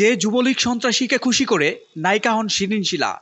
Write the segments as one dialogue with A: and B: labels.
A: যে যুবলীগ সন্ত্রাসীকে খুশি করে নায়িকা হন শিরিন শিলা।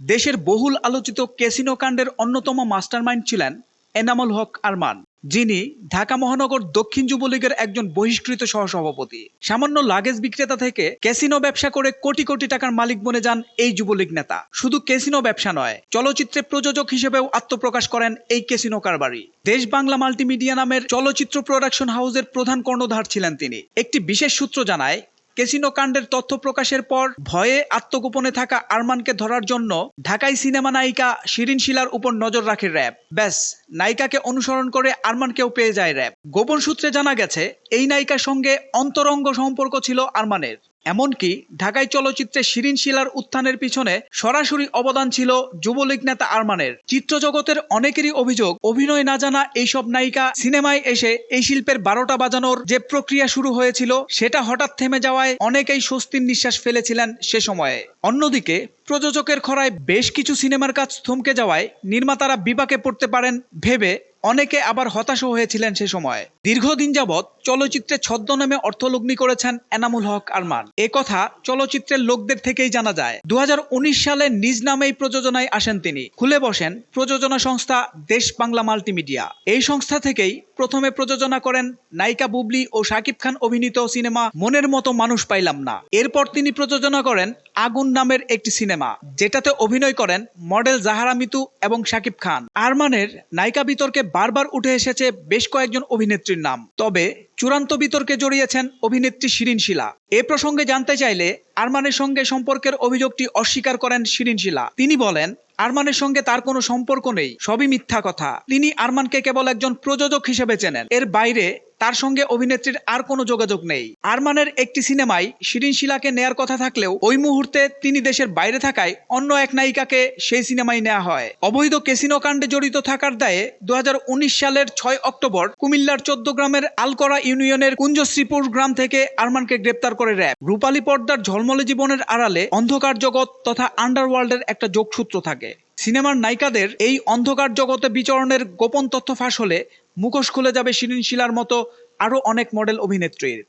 A: দেশের বহুল আলোচিত ক্যাসিনো কাণ্ডের অন্যতম মাস্টারমাইন্ড ছিলেন এনামুল হক আরমান, যিনি ঢাকা মহানগর দক্ষিণ যুবলীগের একজন বহিষ্কৃত সহসভাপতি। সামান্য লাগেজ বিক্রেতা থেকে ক্যাসিনো ব্যবসা করে কোটি কোটি টাকার মালিক বনে যান এই যুবলীগ নেতা। শুধু ক্যাসিনো ব্যবসা নয়, চলচ্চিত্রে প্রযোজক হিসেবেও আত্মপ্রকাশ করেন এই ক্যাসিনো কারবারি। দেশ বাংলা মাল্টিমিডিয়া নামের চলচ্চিত্র প্রোডাকশন হাউসের প্রধান কর্ণধার ছিলেন তিনি। একটি বিশেষ সূত্র জানায় ক্যাসিনো কাণ্ডের তথ্য প্রকাশের পর ভয়ে আত্মগোপনে থাকা আরমানকে ধরার জন্য ঢাকাই সিনেমা নায়িকা শিরিন শিলার উপর নজর রাখে র্যাব। ব্যাস, নায়িকাকে অনুসরণ করে আরমানকেও পেয়ে যায় র্যাব। গোপন সূত্রে জানা গেছে, এই নায়িকার সঙ্গে অন্তরঙ্গ সম্পর্ক ছিল আরমানের। এমনকি ঢাকায় চলচ্চিত্রে শিরিন শিলার উত্থানের পিছনে সরাসরি অবদান ছিল যুবলীগ নেতা আরমানের। চিত্রজগতের অনেকেরই অভিযোগ, অভিনয় না জানা এইসব নায়িকা সিনেমায় এসে এই শিল্পের বারোটা বাজানোর যে প্রক্রিয়া শুরু হয়েছিল, সেটা হঠাৎ থেমে যাওয়ায় অনেকেই স্বস্তির নিঃশ্বাস ফেলেছিলেন সে সময়ে। অন্যদিকে, প্রযোজকের খরায় বেশ কিছু সিনেমার কাজ থমকে যাওয়ায় নির্মাতারা বিপাকে পড়তে পারেন ভেবে অনেকে আবার হতাশও হয়েছিলেন সে সময়। দীর্ঘদিন যাবৎ চলচ্চিত্রে ছদ্মনামে অর্থলগ্নি করেছেন এনামুল হক আরমান। এ কথা চলচ্চিত্রের লোকদের থেকেই জানা যায়। দুহাজার উনিশ সালে নিজ নামেই প্রযোজনায় আসেন তিনি। খুলে বসেন প্রযোজনা সংস্থা দেশ বাংলা মাল্টিমিডিয়া। এই সংস্থা থেকেই প্রথমে প্রযোজনা করেন নায়িকা বুবলি ও শাকিব খান অভিনীত সিনেমা মনের মতো মানুষ পাইলাম না। এরপর তিনি প্রযোজনা করেন আগুন নামের একটি সিনেমা, যেটাতে অভিনয় করেন মডেল জাহারা মিতু এবং শাকিব খান। আরমানের নায়িকা বিতর্কে বারবার উঠে এসেছে বেশ কয়েকজন অভিনেত্রীর নাম। তবে চূড়ান্ত বিতর্কে জড়িয়েছেন অভিনেত্রী শিরিন শিলা। এ প্রসঙ্গে জানতে চাইলে আরমানের সঙ্গে সম্পর্কের অভিযোগটি অস্বীকার করেন শিরিন শিলা। তিনি বলেন, আরমানের সঙ্গে তার কোনো সম্পর্ক নেই, সবই মিথ্যা কথা। তিনি আরমানকে কেবল একজন প্রযোজক হিসেবে চেনেন। এর বাইরে তার সঙ্গে অভিনেত্রীর আর কোনো যোগাযোগ নেই। আরমানের একটি সিনেমায় শিরিন শিলাকে নেয়ার কথা থাকলেও ওই মুহূর্তে তিনি দেশের বাইরে থাকায় অন্য এক নায়িকাকে সেই সিনেমায় নেওয়া হয়। অবৈধ ক্যাসিনো কাণ্ডে জড়িত থাকার দায়ে দুই হাজার উনিশ সালের ছয় অক্টোবর কুমিল্লার চোদ্দ গ্রামের আলকরা ইউনিয়নের কুঞ্জশ্রীপুর গ্রাম থেকে আরমানকে গ্রেপ্তার করে র্যাব। রূপালী পর্দার ঝলমলে জীবনের আড়ালে অন্ধকার জগৎ তথা আন্ডারওয়ার্ল্ডের একটা যোগসূত্র থাকে। সিনেমার নায়িকাদের এই অন্ধকার জগতে বিচরণের গোপন তথ্য ফাঁস হলে মুখোশ খুলে যাবে শিরিন শিলার মতো আরও অনেক মডেল অভিনেত্রীর।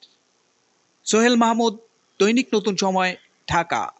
A: সোহেল মাহমুদ, দৈনিক নতুন সময়, ঢাকা।